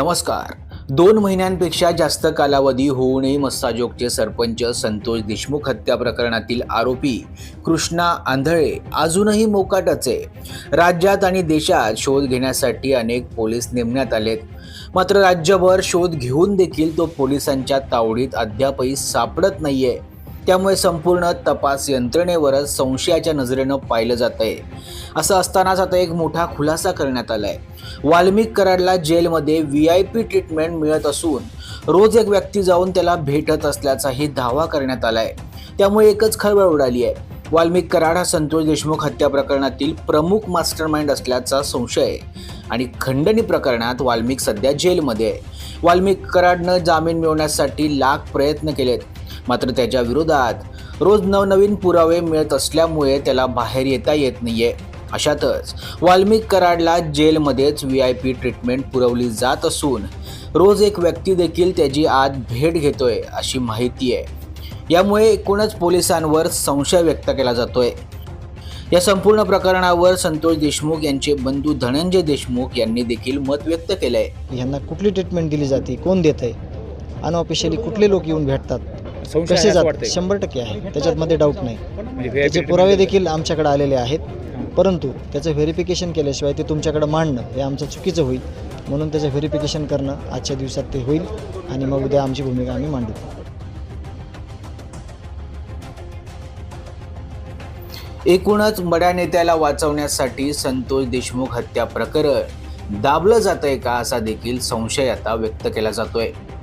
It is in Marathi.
नमस्कार. दोन महिन्यांपेक्षा जास्त कालावधी होऊनही मस्ताजोगचे सरपंच संतोष देशमुख हत्या प्रकरणातील आरोपी कृष्णा आंधळे अजूनही मोकाटच आहे. राज्यात आणि देशात शोध घेण्यासाठी अनेक पोलीस नेमण्यात आलेत. मात्र राज्यभर शोध घेऊन देखील तो पोलिसांच्या तावडीत अद्यापही सापडत नाहीये. त्यामुळे संपूर्ण तपास यंत्रणेवरच संशयाच्या नजरेनं पाहिलं जात आहे असं असतानाच आता एक मोठा खुलासा करण्यात आलाय. वाल्मिक कराडला जेलमध्ये व्ही आय पी ट्रीटमेंट मिळत असून रोज एक व्यक्ती जाऊन त्याला भेटत असल्याचाही दावा करण्यात आलाय. त्यामुळे एकच खळबळ उडाली आहे. वाल्मिक कराड हा संतोष देशमुख हत्या प्रकरणातील प्रमुख मास्टरमाइंड असल्याचा संशय आहे आणि खंडणी प्रकरणात वाल्मिक सध्या जेलमध्ये आहे. वाल्मिक कराडनं जामीन मिळवण्यासाठी लाख प्रयत्न केलेत. मात्र त्याच्या विरोधात रोज नवनवीन पुरावे मिळत असल्यामुळे त्याला बाहेर येता येत नाहीये. अशातच वाल्मिक कराडला जेलमध्येच व्ही आय पी ट्रीटमेंट पुरवली जात असून रोज एक व्यक्ती देखील त्याची आज भेट घेतोय अशी माहिती आहे. यामुळे एकूणच पोलिसांवर संशय व्यक्त केला जातोय. या संपूर्ण प्रकरणावर संतोष देशमुख यांचे बंधू धनंजय देशमुख यांनी देखील मत व्यक्त केलंय. ह्यांना कुठली ट्रीटमेंट दिली जाते? कोण देत आहे अनऑफिशियली कुठले लोक येऊन भेटतात? संशय आहे कसे असं जातात वाटतंय. शंभर टक्के आहे. त्याच्यातमध्ये डाऊट नाही. म्हणजे त्याचे पुरावे. देखील आमच्याकडे आलेले आहेत. परंतु त्याचं व्हेरिफिकेशन केल्याशिवाय ते तुमच्याकडे मांडणं हे आमचं चुकीचं होईल. म्हणून त्याचं व्हेरिफिकेशन करणं आजच्या दिवसात ते होईल आणि मग उद्या आमची भूमिका आम्ही मांडू. एकूणच बड्या नेत्याला वाचवण्यासाठी संतोष देशमुख हत्या प्रकरण. दाबलं जात आहे का असा देखील संशय आता व्यक्त केला जातोय.